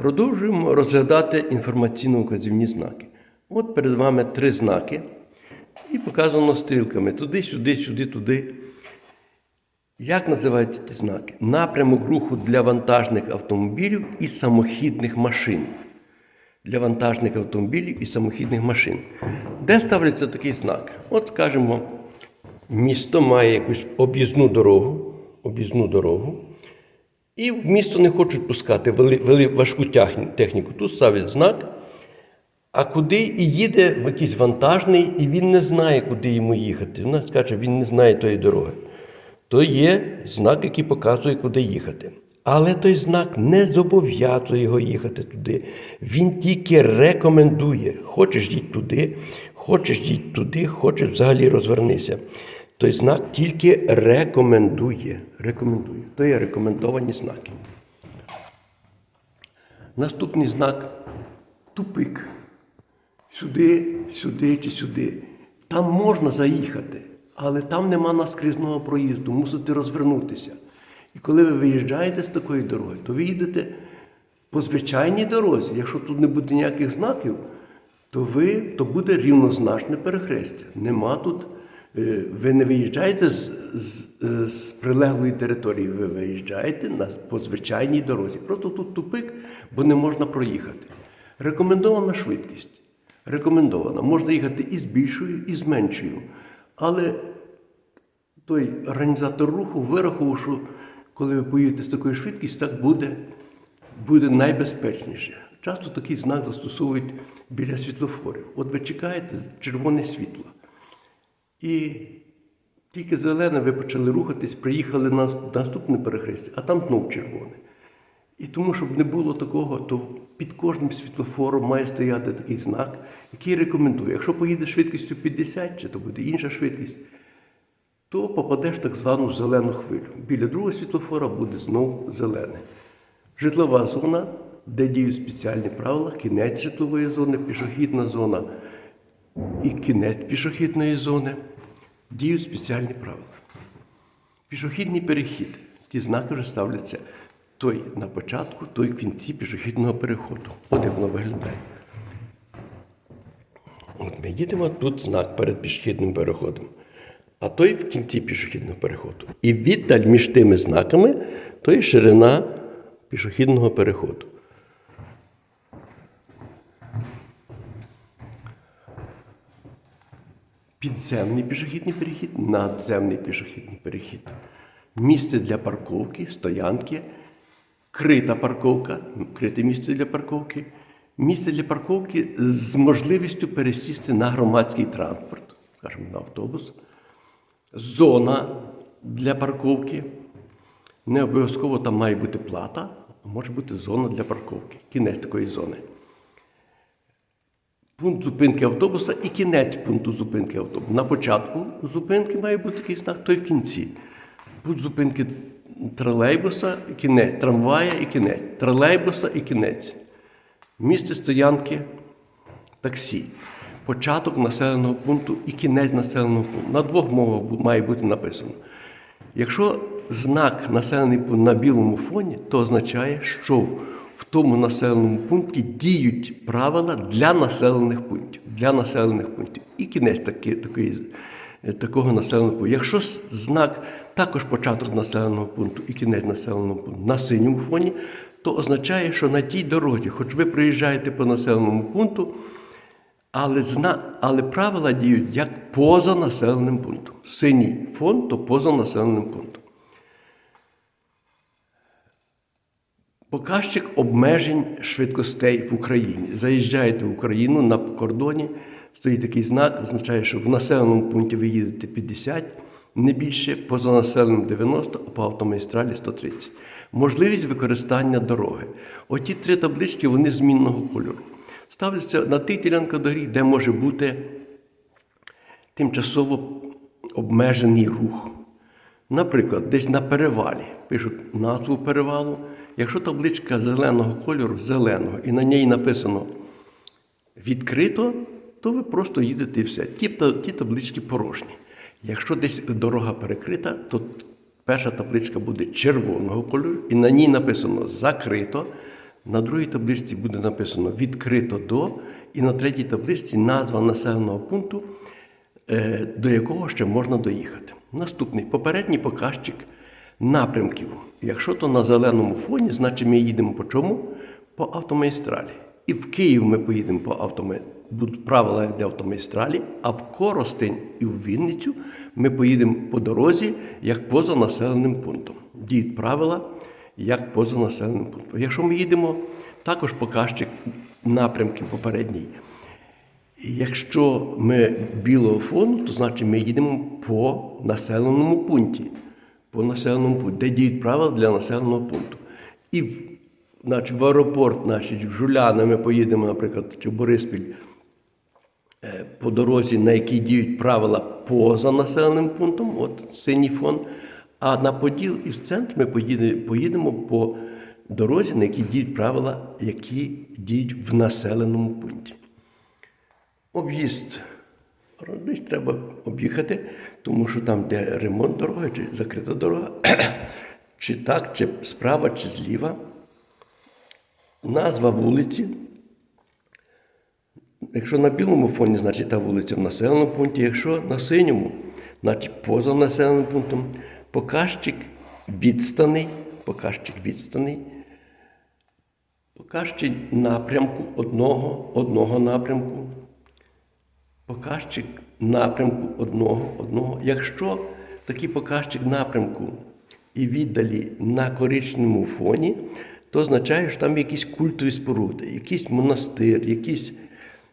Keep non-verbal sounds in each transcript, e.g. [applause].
Продовжуємо розглядати інформаційно-указівні знаки. От перед вами три знаки, і показано стрілками туди, сюди, сюди, туди. Як називаються ті знаки? Напрямок руху для вантажних автомобілів і самохідних машин. Для вантажних автомобілів і самохідних машин. Де ставиться такий знак? От скажімо, місто має якусь об'їзну дорогу, об'їзну дорогу, і в місто не хочуть пускати вели, вели важку техніку. Тут ставлять знак, а куди і їде якийсь вантажний, і він не знає, куди йому їхати. Вона скаже, він не знає тої дороги. То є знак, який показує, куди їхати. Але той знак не зобов'язує його їхати туди. Він тільки рекомендує. Хочеш їдь туди, хочеш їдь туди, хочеш взагалі розвернися. Той знак тільки рекомендує. Рекомендує. То є рекомендовані знаки. Наступний знак тупик. Сюди, сюди чи сюди. Там можна заїхати, але там нема наскрізного проїзду, мусите розвернутися. І коли ви виїжджаєте з такої дороги, то ви їдете по звичайній дорозі. Якщо тут не буде ніяких знаків, то ви то буде рівнозначне перехрестя. Нема тут. Е, Ви не виїжджаєте з, з, е, з прилеглої території, ви виїжджаєте на, по звичайній дорозі. Просто тут тупик, бо не можна проїхати. Рекомендована швидкість. Рекомендована. Можна їхати і з більшою, і з меншою. Але той організатор руху вирахував, що коли ви поїдете з такою швидкістю, так буде, буде найбезпечніше. Часто такий знак застосовують біля світлофорів. От ви чекаєте червоне світло. І тільки зелене ви почали рухатись, приїхали на наступне перехрестя, а там знов червоне. І тому, щоб не було такого, то під кожним світлофором має стояти такий знак, який рекомендує. Якщо поїдеш швидкістю 50, чи то буде інша швидкість, то попадеш в так звану зелену хвилю. Біля другого світлофора буде знову зелене. Житлова зона, де діють спеціальні правила, кінець житлової зони, пішохідна зона і кінець пішохідної зони, діють спеціальні правила. Пішохідний перехід. Ті знаки вже ставляться той на початку, той в кінці пішохідного переходу. От як воно виглядає. От ми їдемо, тут знак перед пішохідним переходом, а той в кінці пішохідного переходу. І віддаль між тими знаками то є ширина пішохідного переходу. Підземний пішохідний перехід, надземний пішохідний перехід. Місце для парковки, стоянки, крита парковка, крите місце для парковки, місце для парковки з можливістю пересісти на громадський транспорт, скажімо, на автобус, зона для парковки. Не обов'язково там має бути плата, а може бути зона для парковки, кінець такої зони пункт зупинки автобуса і кінець пункту зупинки автобуса. На початку зупинки має бути такий знак, то й в кінці. Пункт зупинки тролейбуса, і кінець, трамвая і кінець, тролейбуса і кінець. Місце стоянки таксі. Початок населеного пункту і кінець населеного пункту. На двох мовах має бути написано. Якщо знак населений пункт на білому фоні, то означає, що в, в тому населеному пункті діють правила для населених пунктів. Для населених пунктів. І кінець таки, такої, е, такого населеного пункту. Якщо знак також початок населеного пункту і кінець населеного пункту на синьому фоні, то означає, що на тій дорозі, хоч ви приїжджаєте по населеному пункту, але, зна... Але правила діють як поза населеним пунктом. Синій фон то поза населеним пунктом. Показчик обмежень швидкостей в Україні. Заїжджаєте в Україну на кордоні, стоїть такий знак, означає, що в населеному пункті ви їдете 50, не більше, поза населеним 90, а по автомагістралі 130. Можливість використання дороги. Оті три таблички вони змінного кольору. Ставляться на тих ділянках доріг, де може бути тимчасово обмежений рух. Наприклад, десь на перевалі пишуть назву перевалу. Якщо табличка зеленого кольору, зеленого, і на ній написано відкрито, то ви просто їдете і все. Ті, ті таблички порожні. Якщо десь дорога перекрита, то перша табличка буде червоного кольору, і на ній написано закрито. На другій табличці буде написано відкрито до, і на третій табличці назва населеного пункту, е, до якого ще можна доїхати. Наступний попередній показчик напрямків. Якщо то на зеленому фоні, значить ми їдемо по чому? По автомагістралі. І в Київ ми поїдемо по автомагістралі. Будуть правила для автомагістралі, а в Коростень і в Вінницю ми поїдемо по дорозі як поза населеним пунктом. Діють правила як поза населеним пунктом. Якщо ми їдемо, також показчик напрямків попередній. Якщо ми білого фону, то значить ми їдемо по населеному пункті. По населеному пункті, де діють правила для населеного пункту. І в, значить, в аеропорт, значить, в Жуляна ми поїдемо, наприклад, чи в Бориспіль е, по дорозі, на якій діють правила поза населеним пунктом, от синій фон. А на Поділ і в центр ми поїдемо по дорозі, на якій діють правила, які діють в населеному пункті. Об'їзд. Десь треба об'їхати, тому що там, де ремонт дороги, чи закрита дорога, [clears throat] чи так, чи справа, чи зліва. Назва вулиці. Якщо на білому фоні, значить та вулиця в населеному пункті, якщо на синьому, значить поза населеним пунктом. Показчик відстаний, показчик відстаний, показчик напрямку одного, одного напрямку показчик напрямку одного, одного. Якщо такий показчик напрямку і віддалі на коричневому фоні, то означає, що там якісь культові споруди, якийсь монастир, якийсь,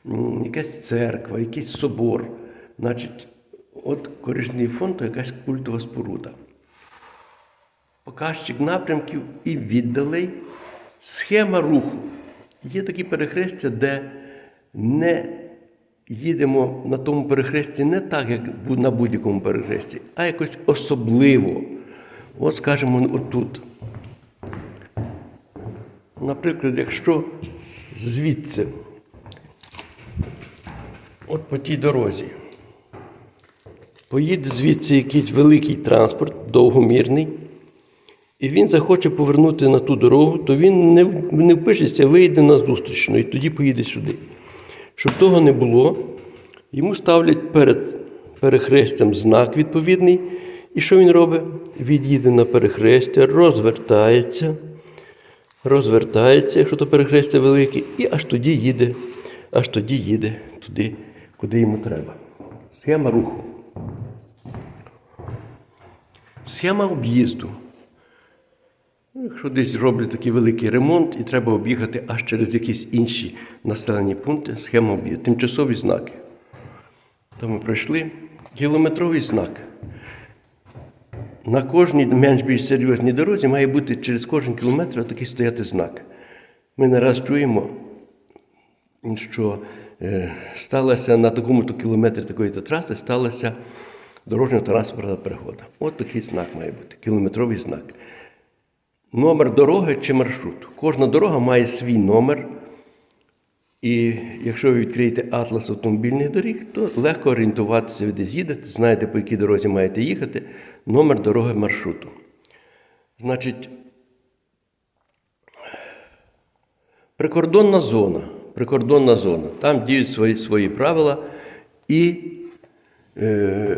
м, якась церква, якийсь собор. Значить, от коричневий фон то якась культова споруда. Показчик напрямків і віддалей, схема руху. Є такі перехрестя, де не їдемо на тому перехресті не так, як на будь-якому перехресті, а якось особливо. От скажімо, отут. Наприклад, якщо звідси, от по тій дорозі, поїде звідси якийсь великий транспорт, довгомірний, і він захоче повернути на ту дорогу, то він не, не впишеться, вийде на зустрічну і тоді поїде сюди. Щоб того не було, йому ставлять перед перехрестям знак відповідний. І що він робить? Від'їде на перехрестя, розвертається, розвертається, якщо то перехрестя велике, і аж тоді їде, аж тоді їде туди, куди йому треба. Схема руху. Схема об'їзду. Ну, Якщо десь роблять такий великий ремонт і треба об'їхати аж через якісь інші населені пункти, схема об'їзду. Тимчасові знаки. То ми пройшли. Кілометровий знак. На кожній менш більш серйозній дорозі має бути через кожен кілометр такий стояти знак. Ми не раз чуємо, що е, сталося на такому-то кілометрі такої-то траси, сталася дорожньо транспортна пригода. От такий знак має бути, кілометровий знак. Номер дороги чи маршрут. Кожна дорога має свій номер. І якщо ви відкриєте атлас автомобільних доріг, то легко орієнтуватися, де з'їдете, знаєте, по якій дорозі маєте їхати, номер дороги маршруту. Значить, прикордонна зона. Прикордонна зона. Там діють свої, свої правила і е,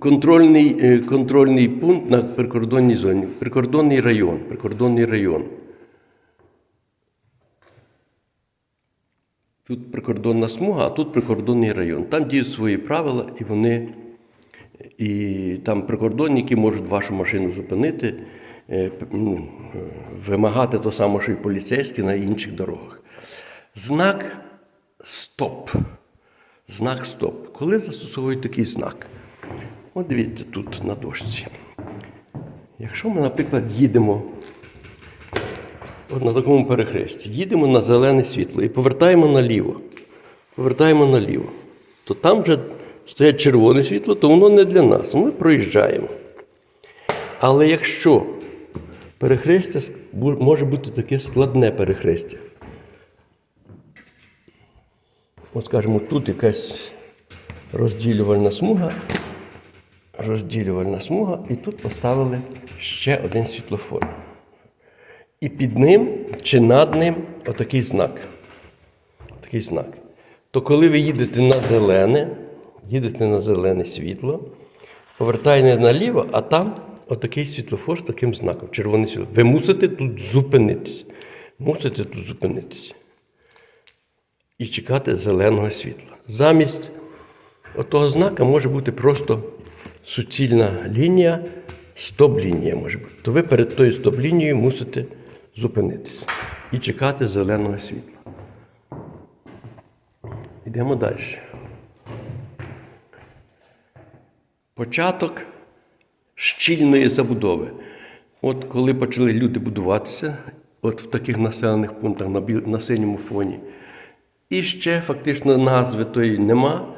контрольний, е, контрольний пункт на прикордонній зоні. Прикордонний район. Прикордонний район. Тут прикордонна смуга, а тут прикордонний район. Там діють свої правила, і вони, і там прикордонники можуть вашу машину зупинити, е, ну, е, вимагати то саме, що й поліцейські на інших дорогах. Знак стоп. Знак стоп. Коли застосовують такий знак? От дивіться тут на дошці. Якщо ми, наприклад, їдемо От на такому перехресті. Їдемо на зелене світло і повертаємо наліво. Повертаємо наліво. То там вже стоять червоне світло, то воно не для нас. Ми проїжджаємо. Але якщо перехрестя може бути таке складне перехрестя. От скажімо, тут якась розділювальна смуга, розділювальна смуга, і тут поставили ще один світлофор. І під ним чи над ним отакий знак. Такий знак. То коли ви їдете на зелене, їдете на зелене світло, повертаєте наліво, а там отакий світлофор з таким знаком, червоне світло. Ви мусите тут зупинитись. Мусите тут зупинитися. І чекати зеленого світла. Замість отого знака може бути просто суцільна лінія, стоп-лінія може бути. То ви перед тою стоп-лінією мусите зупинитися і чекати зеленого світла. Йдемо далі. Початок щільної забудови. От коли почали люди будуватися, от в таких населених пунктах на, синьому фоні. І ще фактично назви тої нема,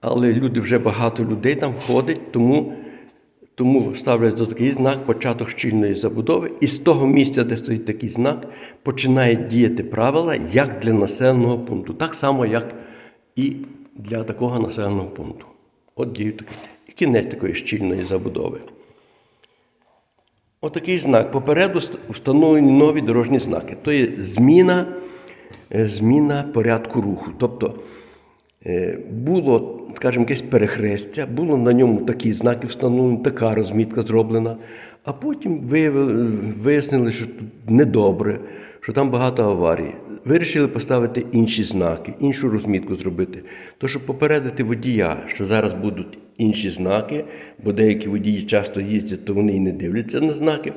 але люди вже багато людей там ходить, тому, тому ставлять такий знак початок щільної забудови. І з того місця, де стоїть такий знак, починають діяти правила як для населеного пункту, так само, як і для такого населеного пункту. От діють такі. І кінець такої щільної забудови. Отакий знак. Попереду встановлені нові дорожні знаки. То є зміна, е, зміна порядку руху. Тобто було, скажімо, якесь перехрестя, було на ньому такі знаки встановлені, така розмітка зроблена, а потім вияснили, що тут недобре, що там багато аварій. Вирішили поставити інші знаки, іншу розмітку зробити. То, щоб попередити водія, що зараз будуть інші знаки, бо деякі водії часто їздять, то вони і не дивляться на знаки,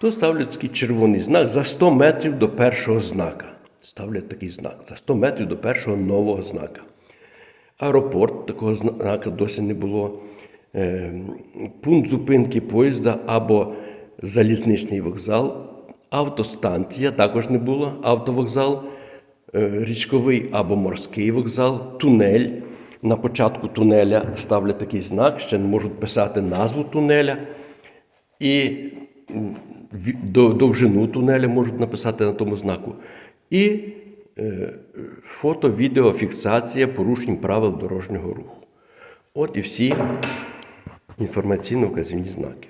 то ставлять такий червоний знак за 100 метрів до першого знака. Ставлять такий знак за 100 метрів до першого нового знака. Аеропорт такого знака досі не було. Е, Пункт зупинки поїзда або залізничний вокзал, автостанція також не було, автовокзал, е, річковий або морський вокзал, тунель. На початку тунеля ставлять такий знак, ще не можуть писати назву тунеля. І довжину тунеля можуть написати на тому знаку. І фото-відеофіксація порушень правил дорожнього руху. От і всі інформаційно-вказівні знаки.